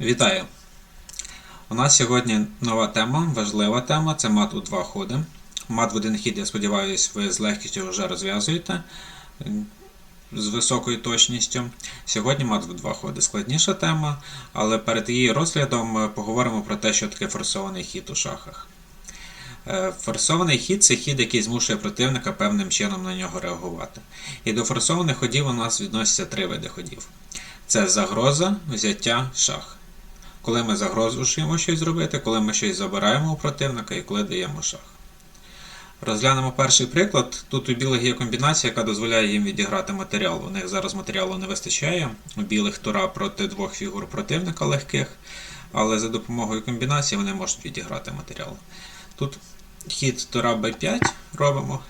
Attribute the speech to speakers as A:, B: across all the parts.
A: Вітаю! У нас сьогодні нова тема, важлива тема це мат у два ходи. Мат в один хід, я сподіваюся, ви з легкістю вже розв'язуєте з високою точністю. Сьогодні мат в два ходи складніша тема, але перед її розглядом е, поговоримо про те, що таке форсований хід у шахах. Е, Форсований хід це хід, який змушує противника певним чином на нього реагувати. І до форсованих ходів у нас відносяться три види ходів: це загроза, взяття, шах. Коли ми загрожуємо щось зробити, коли ми щось забираємо у противника і коли даємо шах. Розглянемо перший приклад. Тут у білих є комбінація, яка дозволяє їм відіграти матеріал. У них зараз матеріалу не вистачає. У білих тура проти двох фігур противника легких, але за допомогою комбінації вони можуть відіграти матеріал. Тут хід тура b5 робимо.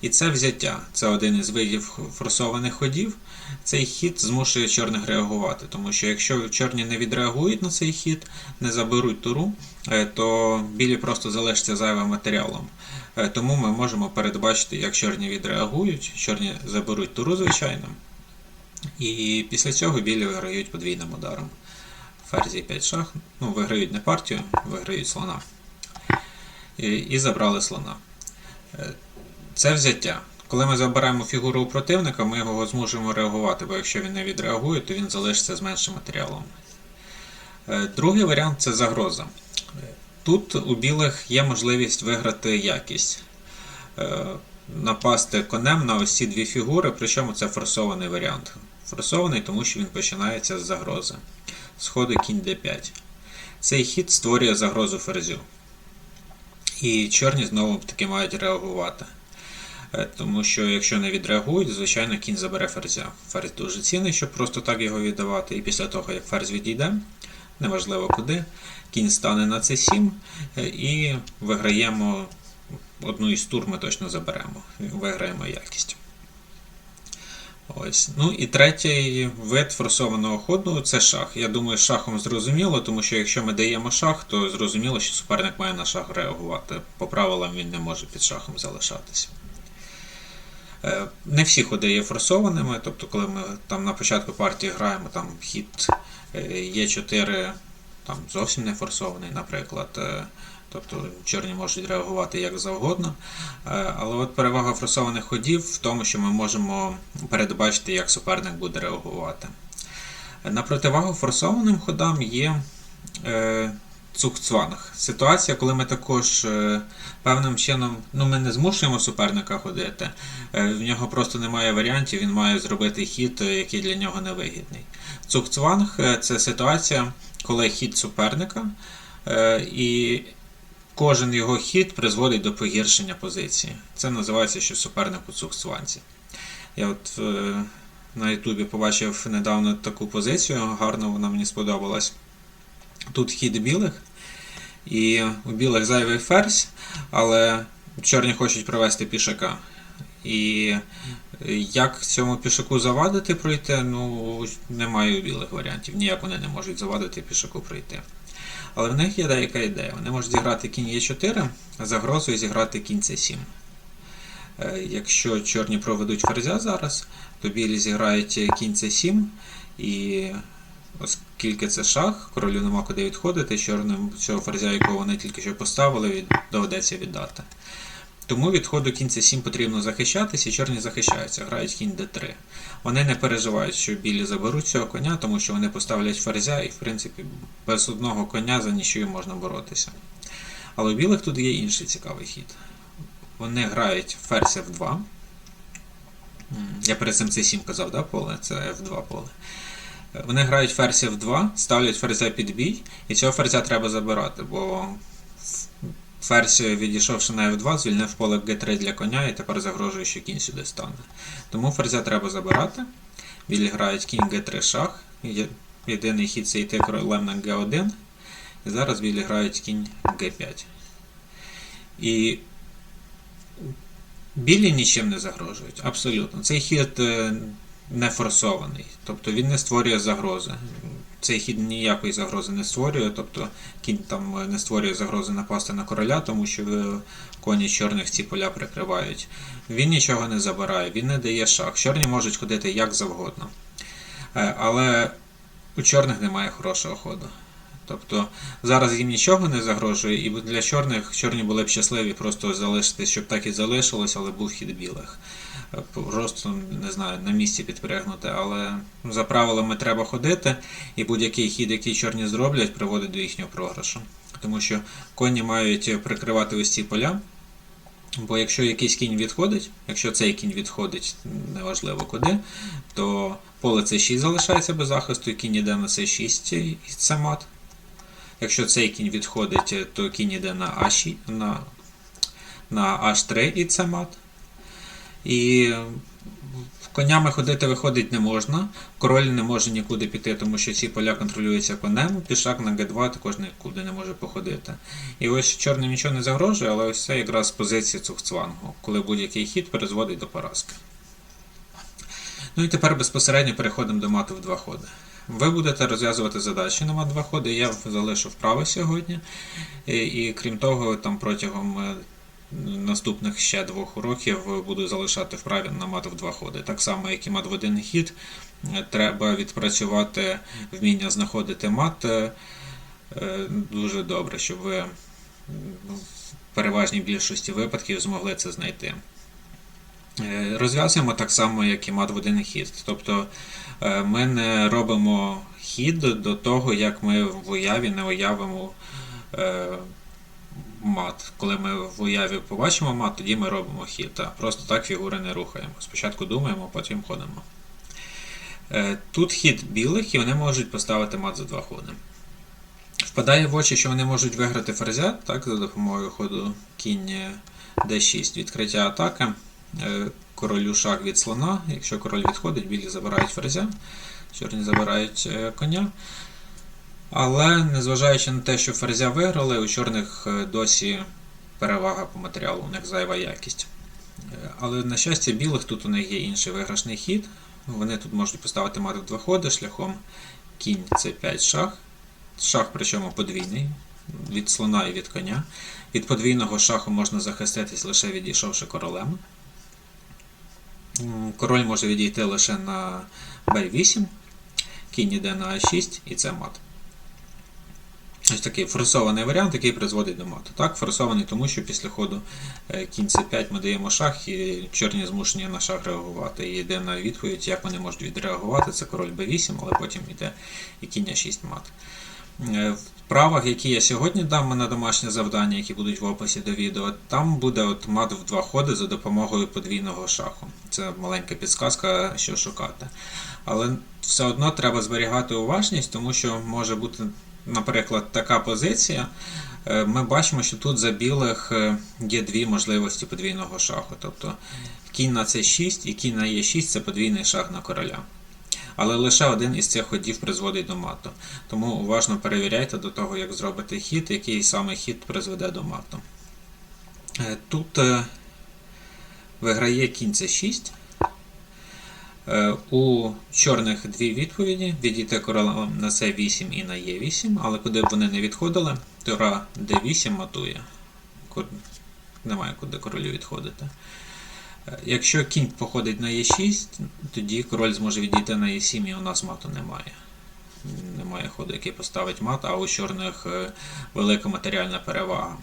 A: І це взяття. Це один із видів форсованих ходів. Цей хід змушує чорних реагувати, тому що якщо чорні не відреагують на цей хід, не заберуть туру, е, то білі просто залишаться зайвим матеріалом. Е, Тому ми можемо передбачити, як чорні відреагують, чорні заберуть туру, звичайно. І після цього білі виграють подвійним ударом. Ферзі 5 шах, ну, виграють не партію, виграють слона. І, і забрали слона. Це взяття. Коли ми забираємо фігуру у противника, ми його змушуємо реагувати, бо якщо він не відреагує, то він залишиться з меншим матеріалом. Е, Другий варіант це загроза. Тут у білих є можливість виграти якість. Е, Напасти конем на ось ці дві фігури, причому це форсований варіант. Форсований, тому що він починається з загрози. Сходи кінь d5. Цей хід створює загрозу ферзю. І чорні знову таки мають реагувати. Е, Тому що якщо не відреагують, звичайно, кінь забере ферзя. Ферзь дуже цінний, щоб просто так його віддавати. І після того, як ферзь відійде, неважливо куди, кінь стане на c7 е, і виграємо одну із тур, ми точно заберемо. Виграємо якість. Ось. Ну і третій вид форсованого ходу це шах. Я думаю, шахом зрозуміло, тому що якщо ми даємо шах, то зрозуміло, що суперник має на шах реагувати. По правилам він не може під шахом залишатися. Е, Не всі ходи є форсованими, тобто, коли ми там на початку партії граємо, там хід є 4 там зовсім не форсований, наприклад. е, Тобто чорні можуть реагувати як завгодно. Е, Але от перевага форсованих ходів в тому, що ми можемо передбачити, як суперник буде реагувати. На противагу форсованим ходам є цухцванг. Ситуація, коли ми також е, певним чином ну, ми не змушуємо суперника ходити, е, в нього просто немає варіантів, він має зробити хід, е, який для нього невигідний. Цухцванг е, це ситуація, коли хід суперника, і кожен його хід призводить до погіршення позиції. Це називається, що суперник у цухцванці. Я от на Ютубі побачив недавно таку позицію, гарно вона мені сподобалась. Тут хід білих, і у білих зайвий ферзь, але чорні хочуть провести пішака. І як цьому пішаку завадити пройти, ну немає у білих варіантів. Ніяк вони не можуть завадити пішаку пройти. Але в них є деяка ідея. Вони можуть зіграти кінь Е4, а загрозою зіграти кінь С7. Е, Якщо чорні проведуть ферзя зараз, то білі зіграють кінь С7, і оскільки це шах, королю нема куди відходити, чорним цього ферзя, якого вони тільки що поставили, від- доведеться віддати. Тому від ходу кінь С7 потрібно захищатися, і чорні захищаються, грають кінь Д3. Вони не переживають, що білі заберуть цього коня, тому що вони поставлять ферзя, і в принципі без одного коня за нічою можна боротися. Але у білих тут є інший цікавий хід. Вони грають ферзь F2. Я перед цим C7 казав, да, поле? Це F2 поле. Вони грають ферзь F2, ставлять ферзя під бій, і цього ферзя треба забирати, бо ферзь, відійшовши на F2, звільнив поле G3 для коня і тепер загрожує, що кінь сюди стане. Тому ферзя треба забирати. Білі грають кінь G3 шах. Єдиний хід це йти королем на G1. І зараз білі грають кінь G5. І білі нічим не загрожують. Абсолютно. Цей хід е, не форсований. Тобто він не створює загрози. Цей хід ніякої загрози не створює, тобто кінь там е, не створює загрози напасти на короля, тому що е, коні чорних ці поля прикривають. Він нічого не забирає, він не дає шах. Чорні можуть ходити як завгодно. Е, Але у чорних немає хорошого ходу. Тобто зараз їм нічого не загрожує, і для чорних чорні були б щасливі просто залишити, щоб так і залишилось, але був хід білих. Е, Просто не знаю, на місці підпрягнути, але за правилами треба ходити, і будь-який хід, який чорні зроблять, приводить до їхнього програшу. Тому що коні мають прикривати ось ці поля. Бо якщо якийсь кінь відходить, якщо цей кінь відходить, неважливо куди, то поле c6 залишається без захисту, і кінь іде на c6 і це мат. Якщо цей кінь відходить, то кінь іде на А6, на, на H3 і це мат. І конями ходити виходить не можна. Король не може нікуди піти, тому що ці поля контролюються конем. Пішак на Г2 також нікуди не може походити. І ось чорним нічого не загрожує, але ось це якраз позиція цухцвангу, коли будь-який хід призводить до поразки. Ну і тепер безпосередньо переходимо до мату в два ходи. Ви будете розв'язувати задачі на мат два ходи. Я залишу вправи сьогодні. І, і крім того, там протягом е, наступних ще двох уроків буду залишати вправі на мат в два ходи. Так само, як і мат в один хід, е, треба відпрацювати вміння знаходити мат е, дуже добре, щоб ви в переважній більшості випадків змогли це знайти. Е, Розв'язуємо так само, як і мат в один хід. Тобто е, ми не робимо хід до того, як ми в уяві не уявимо е, мат. Коли ми в уяві побачимо мат, тоді ми робимо хід. А Просто так фігури не рухаємо. Спочатку думаємо, потім ходимо. Тут хід білих, і вони можуть поставити мат за два ходи. Впадає в очі, що вони можуть виграти ферзя так, за допомогою ходу кінь d6, відкриття атаки. Е, Королю шах від слона. Якщо король відходить, білі забирають ферзя, чорні забирають е, коня. Але незважаючи на те, що ферзя виграли, у чорних е, досі перевага по матеріалу, у них зайва якість. Але на щастя, білих тут у них є інший виграшний хід. Вони тут можуть поставити мат в два ходи шляхом кінь c5 шах. Шах, причому подвійний, від слона і від коня. Від подвійного шаху можна захиститись лише відійшовши королем. Король може відійти лише на b8, кінь іде на a6 і це мат. Ось такий форсований варіант, який призводить до мату. Так, форсований, тому що після ходу е, кінь c5 ми даємо шах, і чорні змушені на шах реагувати. І єдина відповідь, як вони можуть відреагувати, це король b8, але потім йде і кінь a6 мат. Е, правах, які я сьогодні дам на домашнє завдання, які будуть в описі до відео, там буде от мат в два ходи за допомогою подвійного шаху. Це маленька підсказка, що шукати. Але все одно треба зберігати уважність, тому що може бути, наприклад, така позиція. Е, Ми бачимо, що тут за білих е, є дві можливості подвійного шаху. Тобто кінь на c6 і кінь на e6 це подвійний шах на короля. Але лише один із цих ходів призводить до мату. Тому уважно перевіряйте до того, як зробити хід, який саме хід призведе до мату. Е, Тут е, виграє кінь c6. Е, У чорних дві відповіді: відійти королем на c8 і на e8, але куди б вони не відходили, тура d8 матує. Немає куди королю відходити. Якщо кінь походить на Е6, тоді король зможе відійти на Е7 і у нас мату немає. Немає ходу, який поставить мат, а у чорних е, велика матеріальна перевага.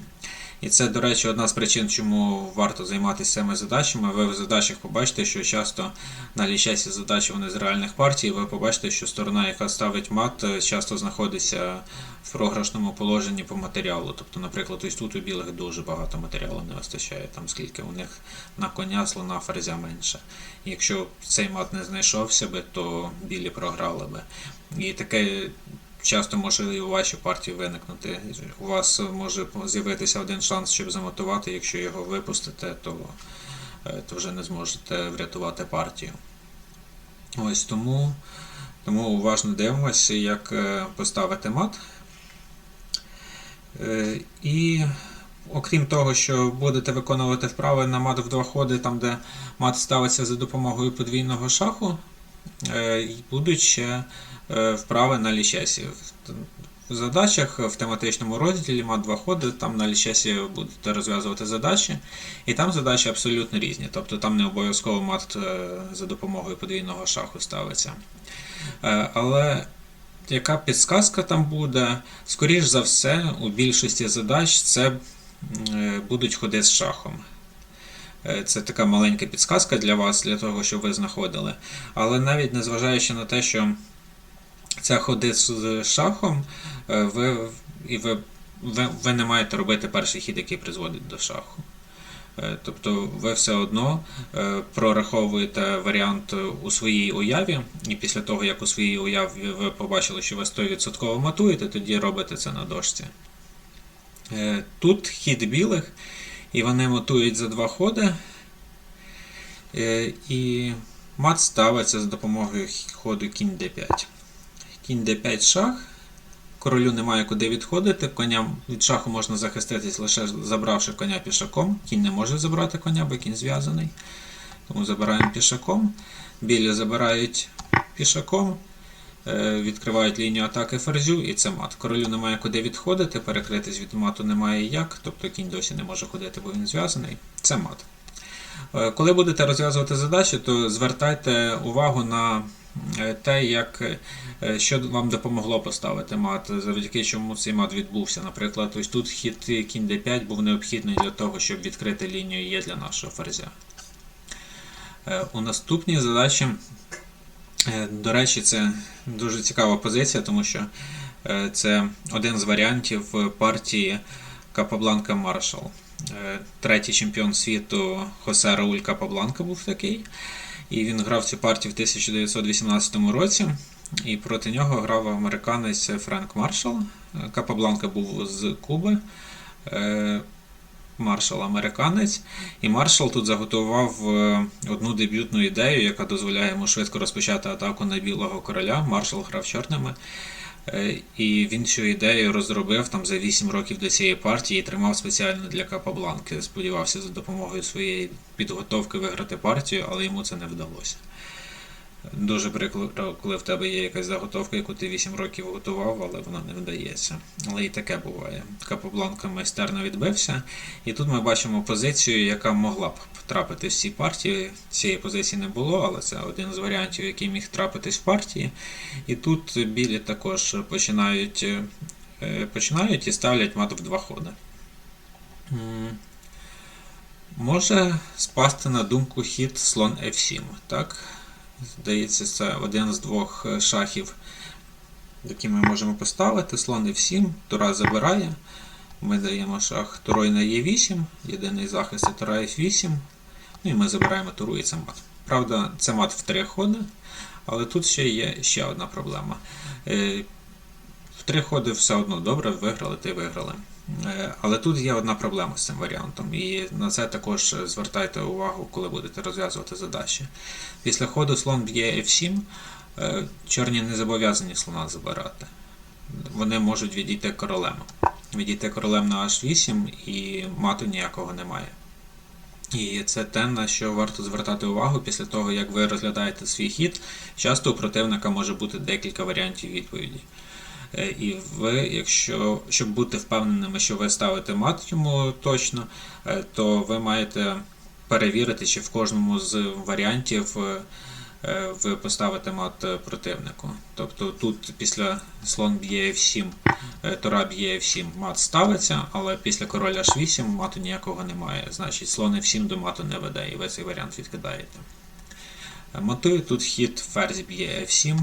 A: І це, до речі, одна з причин, чому варто займатися цими задачами. Ви в задачах побачите, що часто на задачі вони з реальних партій, ви побачите, що сторона, яка ставить мат, е, часто знаходиться в програшному положенні по матеріалу. Тобто, наприклад, ось тут у білих дуже багато матеріалу не вистачає, там скільки у них на коня, слона, ферзя менше. Якщо цей мат не знайшовся би, то білі програли би. І таке часто може і у вашій партії виникнути. У вас може з'явитися один шанс, щоб замотувати. Якщо його випустите, то, е, то вже не зможете врятувати партію. Ось тому, тому уважно дивимося, як е, поставити мат. Е, І окрім того, що будете виконувати вправи на мат в два ходи, там де мат ставиться за допомогою подвійного шаху, будуть ще е, вправи на лічесі. В задачах в тематичному розділі мат два ходи, там на лічесі будете розв'язувати задачі, і там задачі абсолютно різні. Тобто там не обов'язково мат е, за допомогою подвійного шаху ставиться. Е, Але яка підсказка там буде? Скоріш за все, у більшості задач це е, будуть ходи з шахом. Е, Це така маленька підсказка для вас, для того, щоб ви знаходили. Але навіть незважаючи на те, що це ходи з шахом, е, ви, і ви, ви, ви не маєте робити перший хід, який призводить до шаху. Е, Тобто ви все одно прораховуєте варіант у своїй уяві, і після того, як у своїй уяві ви побачили, що ви 100% матуєте, тоді робите це на дошці. Тут хід білих, і вони матують за два ходи. Е, І мат ставиться за допомогою ходу кінь d5. Кінь d5 шах. Королю немає куди відходити. Коням від шаху можна захиститись лише забравши коня пішаком. Кінь не може забрати коня, бо кінь зв'язаний. Тому забираємо пішаком. Білі забирають пішаком, відкривають лінію атаки ферзю, і це мат. Королю немає куди відходити, перекритись від мату немає як, тобто кінь досі не може ходити, бо він зв'язаний. Це мат. Е, Коли будете розв'язувати задачі, то звертайте увагу на е, те, як, е, що вам допомогло поставити мат, завдяки чому цей мат відбувся. Наприклад, ось тут хід кінь d5 був необхідний для того, щоб відкрити лінію Є для нашого ферзя. Е, У наступній задачі, е, до речі, це дуже цікава позиція, тому що е, це один з варіантів партії Капабланка Маршал. Е, Третій чемпіон світу Хосе Рауль Капабланка був такий. І він грав цю партію в 1918 році. І проти нього грав американець Френк Маршал. Е, Капабланка був з Куби. Маршал американець. І Маршал тут заготував е, одну дебютну ідею, яка дозволяє йому швидко розпочати атаку на білого короля. Маршал грав чорними. Е, І він цю ідею розробив там за 8 років до цієї партії і тримав спеціально для Капабланки. Сподівався за допомогою своєї підготовки виграти партію, але йому це не вдалося. Дуже прикро, коли в тебе є якась заготовка, яку ти 8 років готував, але вона не вдається. Але і таке буває. Капобланка майстерно відбився. І тут ми бачимо позицію, яка могла б потрапити в ці партії. Цієї позиції не було, але це один з варіантів, який міг трапитись в партії. І тут білі також починають, е, починають і ставлять мат в два ходи. Може спасти на думку хід слон F7, так? Здається, це один з двох е, шахів, які ми можемо поставити. Слон F7, Тура забирає. Ми даємо шах турой на Е8, єдиний захист це Тура F8. Ну і ми забираємо туру і це мат. Правда, це мат в три ходи, але тут ще є ще одна проблема. Е, В три ходи все одно добре, виграли, ти виграли. Е, Але тут є одна проблема з цим варіантом, і на це також звертайте увагу, коли будете розв'язувати задачі. Після ходу слон б'є F7, е, чорні не зобов'язані слона забирати. Вони можуть відійти королем. Відійти королем на H8 і мату ніякого немає. І це те, на що варто звертати увагу після того, як ви розглядаєте свій хід. Часто у противника може бути декілька варіантів відповіді. Е, І ви, якщо щоб бути впевненими, що ви ставите мат йому точно, е, то ви маєте перевірити, чи в кожному з варіантів е, ви поставите мат противнику. Тобто тут після слон б'є F7, е, Тора б'є F7, мат ставиться, але після короля H8 мату ніякого немає. Значить, слон F7 до мату не веде, і ви цей варіант відкидаєте. Матую тут хід ферзь б'є F7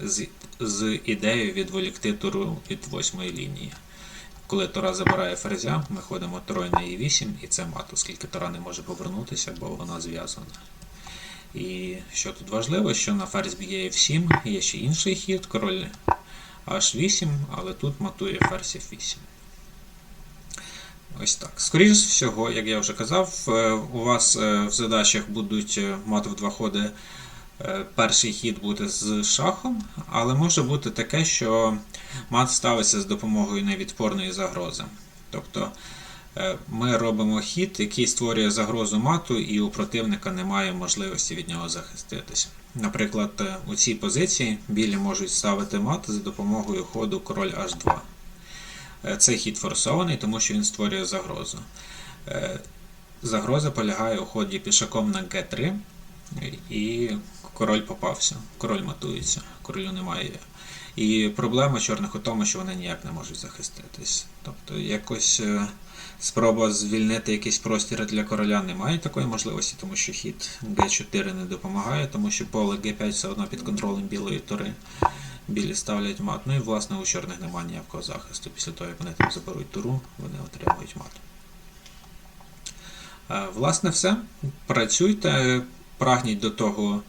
A: з, з ідеєю відволікти туру від восьмої лінії. Коли Тора забирає ферзя, ми ходимо трой на e8 і це мат, оскільки Тора не може повернутися, бо вона зв'язана. І що тут важливо, що на ферзь б'є F7 є ще інший хід, король H8, але тут матує ферзь F8. Ось так. Скоріше всього, як я вже казав, е, у вас е, в задачах будуть е, мати в два ходи. Е, Перший хід буде з шахом, але може бути таке, що мат ставиться з допомогою невідпорної загрози. Тобто е, ми робимо хід, який створює загрозу мату, і у противника немає можливості від нього захиститися. Наприклад, е, у цій позиції білі можуть ставити мат за допомогою ходу король H2. Е, Цей хід форсований, тому що він створює загрозу. Загроза полягає у ході пішаком на G3, і король попався. Король матується, королю немає І проблема чорних у тому, що вони ніяк не можуть захиститись. Тобто якось е, спроба звільнити якийсь простір для короля немає такої можливості, тому що хід Г4 не допомагає, тому що поле Г5 все одно під контролем білої тури. Білі ставлять мат. Ну і власне у чорних немає ніякого захисту. Після того, як вони там заберуть туру, вони отримують мат. Е, Власне, все. Працюйте, прагніть до того,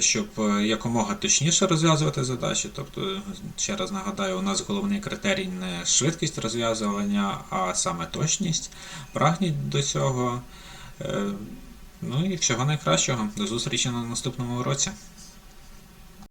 A: щоб е, якомога точніше розв'язувати задачі. Тобто, ще раз нагадаю, у нас головний критерій не швидкість розв'язування, а саме точність. Прагніть до цього. Е, Ну і всього найкращого. До зустрічі на наступному уроці.